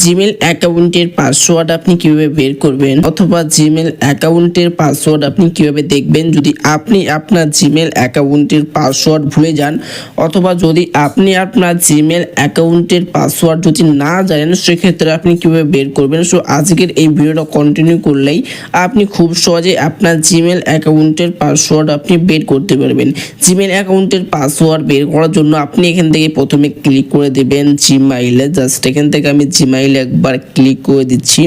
Gmail অ্যাকাউন্টের password আপনি কীভাবে বের করবেন? অথবা জিমেল অ্যাকাউন্টের পাসওয়ার্ড আপনি কীভাবে দেখবেন? যদি আপনি আপনার জিমেল অ্যাকাউন্টের পাসওয়ার্ড ভুলে যান, অথবা যদি আপনি আপনার জিমেল অ্যাকাউন্টের পাসওয়ার্ড যদি না জানেন, সেক্ষেত্রে আপনি কীভাবে বের করবেন? সো আজকের এই ভিডিওটা কন্টিনিউ করলেই আপনি খুব সহজে আপনার জিমেল অ্যাকাউন্টের পাসওয়ার্ড আপনি বের করতে পারবেন। জিমেল অ্যাকাউন্টের পাসওয়ার্ড বের করার জন্য আপনি এখান থেকে প্রথমে ক্লিক করে দেবেন জিমাইলে জাস্ট এখান থেকে আমি জিমাইলে একবার ক্লিক করে দিচ্ছি।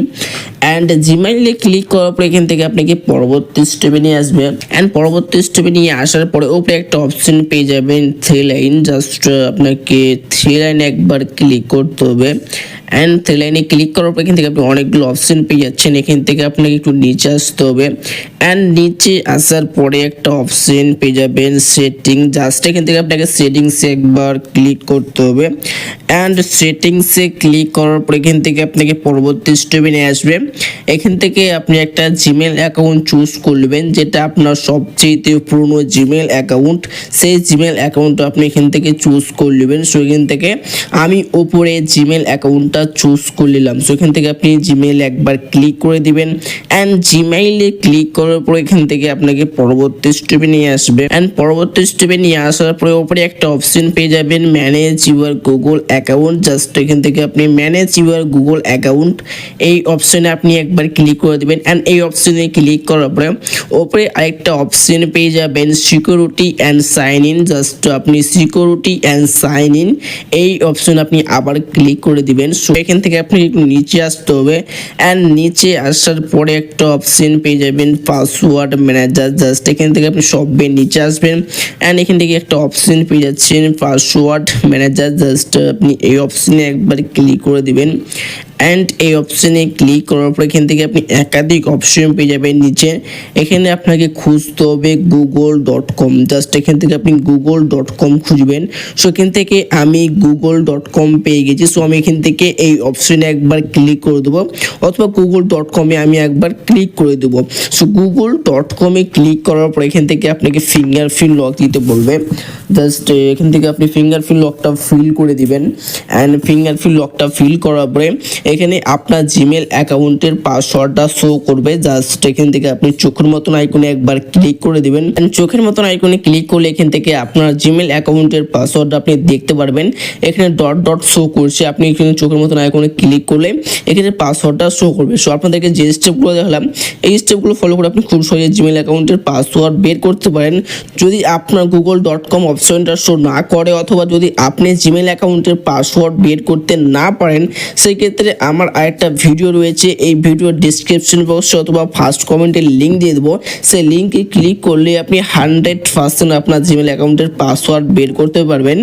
অ্যান্ড জিমাইলে ক্লিক করার পর এখান থেকে আপনাকে পরবর্তী স্টেপে নিয়ে আসবে। অ্যান্ড পরবর্তী স্টেপে নিয়ে আসার পরে ওপরে একটা অপশন পেয়ে যাবেন থ্রি লাইন জাস্ট আপনাকে থ্রি লাইন একবার ক্লিক করতে হবে। অ্যান্ড থ্রি লাইনে ক্লিক করার পর এখান থেকে আপনি অনেকগুলো অপশন পেয়ে যাচ্ছেন। এখান থেকে আপনাকে একটু নিচে আসতে হবে। অ্যান্ড নিচে আসার পরে একটা অপশন পেয়ে যাবেন সেটিং জাস্ট এখান থেকে আপনাকে সেটিংসে একবার ক্লিক করতে হবে। অ্যান্ড সেটিংসে ক্লিক করার পর এখান থেকে আপনাকে পরবর্তী স্টেপে আসবে। এখান থেকে আপনি একটা জিমেল অ্যাকাউন্ট চুজ করবেন, যেটা আপনার সবচেয়ে পুরনো জিমেল অ্যাকাউন্ট সেই জিমেল অ্যাকাউন্টটা আপনি এখান থেকে চুজ করে নেবেন সো এখান থেকে আমি ওপরে জিমেল অ্যাকাউন্টটা চুজ করে নিলাম সো এখান থেকে আপনি জিমেল একবার ক্লিক করে দিবেন। অ্যান্ড জিমেইলে ক্লিক করার পর এখান থেকে আপনাকে পরবর্তী স্টেপে নিয়ে আসবে। অ্যান্ড পরবর্তী স্টেপে নিয়ে আসার পরে ওপরে একটা অপশন পেয়ে যাবেন manage your Google account just এখান থেকে আপনি ম্যানেজ ইউর গুগল অ্যাকাউন্ট এই অপশনে আপনি একবার ক্লিক করে দেবেন। অ্যান্ড এই অপশনে ক্লিক করার পরে ওপরে আরেকটা অপশন পেয়ে যাবেন security and sign in just আপনি সিকিউরিটি অ্যান্ড সাইন ইন এই অপশন আপনি আবার ক্লিক করে দিবেন। সো এখান থেকে আপনি নিচে আসতে হবে অ্যান্ড নিচে আসার পরে একটা অপশন পেয়ে যাবেন পাসওয়ার্ড ম্যানেজার জাস্ট এখান থেকে আপনি সবে নিচে আসবেন অ্যান্ড এখান থেকে একটা অপশন পেয়ে যাচ্ছেন পাসওয়ার্ড ম্যানেজার জাস্ট আপনি এই অপশনে একবার ক্লিক করে দিবেন অ্যান্ড এই অপশনে ক্লিক করার পর এখান থেকে আপনি একাধিক অপশন পেয়ে যাবেন নিচে। এখানে আপনাকে খুঁজতে হবে গুগল ডট কম জাস্ট এখান থেকে আপনি গুগল ডট কম খুঁজবেন। সো এখান থেকে আমি গুগল ডট কম পেয়ে গেছি। সো আমি এখান থেকে এই অপশনে একবার ক্লিক করে দেবো। অথবা গুগল ডট কমে আমি একবার ক্লিক করে দেবো। সো গুগল ডট কমে ক্লিক করার পর এখান থেকে আপনাকে ফিঙ্গারপ্রিন্ট লক দিতে বলবে। জাস্ট এখান থেকে আপনি ফিঙ্গারপ্রিন্ট লকটা ফিল করে দিবেন। অ্যান্ড ফিঙ্গারপ্রিন্ট লকটা ফিল করার পরে এখানে আপনার জিমেল অ্যাকাউন্টের পাসওয়ার্ডটা শো করবে। জাস্ট এখান থেকে আপনি চোখের মতন আইকনে একবার ক্লিক করে দিবেন। চোখের মতন আইকনে ক্লিক করলে এখান থেকে আপনার জিমেল অ্যাকাউন্টের পাসওয়ার্ডটা আপনি দেখতে পারবেন। এখানে ডট ডট শো করছে। আপনি এখানে চোখের মতন আইকনে ক্লিক করলে এখানে পাসওয়ার্ডটা শো করবে। সো আপনাদেরকে যে স্টেপগুলো দেখালাম, এই স্টেপগুলো ফলো করে আপনি খুব সহজে জিমেল অ্যাকাউন্টের পাসওয়ার্ড বের করতে পারেন। যদি আপনার গুগল ডট কম অপশনটা শো না করে, অথবা যদি আপনি জিমেল অ্যাকাউন্টের পাসওয়ার্ড বের করতে না পারেন সেই ক্ষেত্রে আমার আরেকটা ভিডিও রয়েছে, এই ভিডিও ডিসক্রিপশন বক্সে অথবা ফার্স্ট কমেন্টের লিঙ্ক দিয়ে দেবো। সেই লিঙ্কে ক্লিক করলে আপনি হান্ড্রেড পার্সেন্ট আপনার জিমেল অ্যাকাউন্টের পাসওয়ার্ড বের করতে পারবেন।